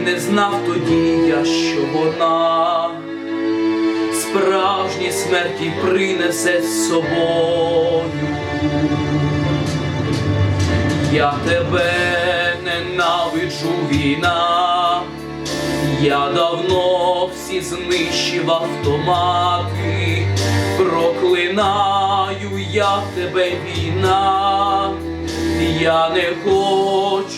не знав тоді я, що вона справжні смерті принесе з собою. Я тебе ненавиджу війна, я давно всі знищив автомати, проклинаю я тебе війна, я не хочу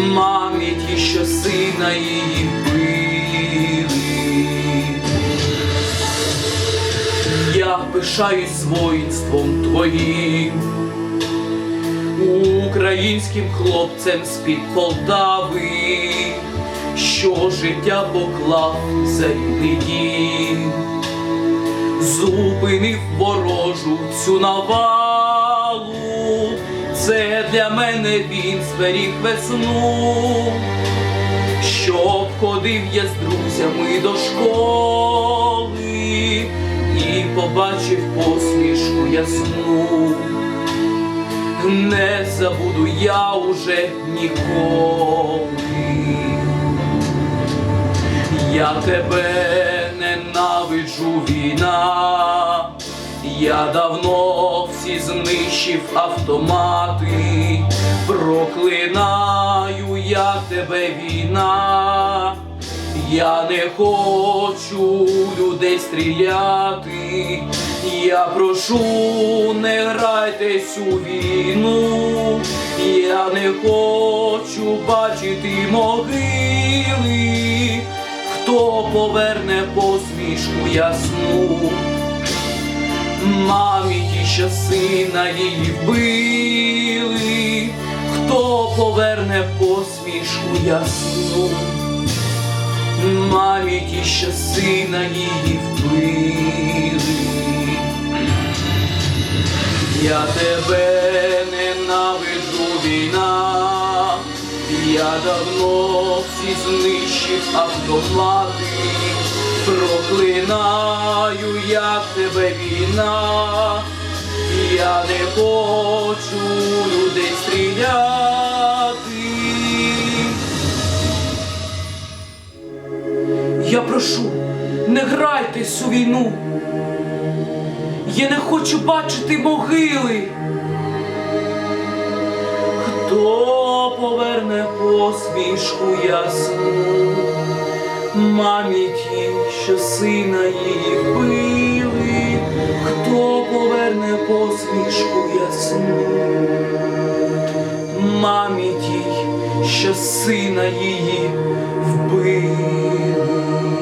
мамі ті, що сина її вбили. Я пишаюсь воїнством твоїм, українським хлопцем з-під Полтави, що життя поклав за рідний зупинив ворожу цю навалу, це для мене він зберіг весну, щоб ходив я з друзями до школи і побачив посмішку ясну не забуду я уже ніколи. Я тебе ненавиджу війна, я давно всі знищив автомати, проклинаю я тебе війна. Я не хочу людей стріляти, я прошу, не грайтесь у війну, я не хочу бачити могили, хто поверне посмішку ясну, мамі ті, що сина її вбили, хто поверне посмішку ясну. Мамі ті, що сина її вбили. Я тебе ненавиджу війна, я давно всі знищив автомати, проклинаю я тебе війна, я не хочу людей стріляти. Я прошу, не грайтесь у війну. Я не хочу бачити могили. Хто поверне посмішку ясну, мамі ті, що сина її вбили, хто поверне посмішку ясну, мамі тій, що сина її вбили.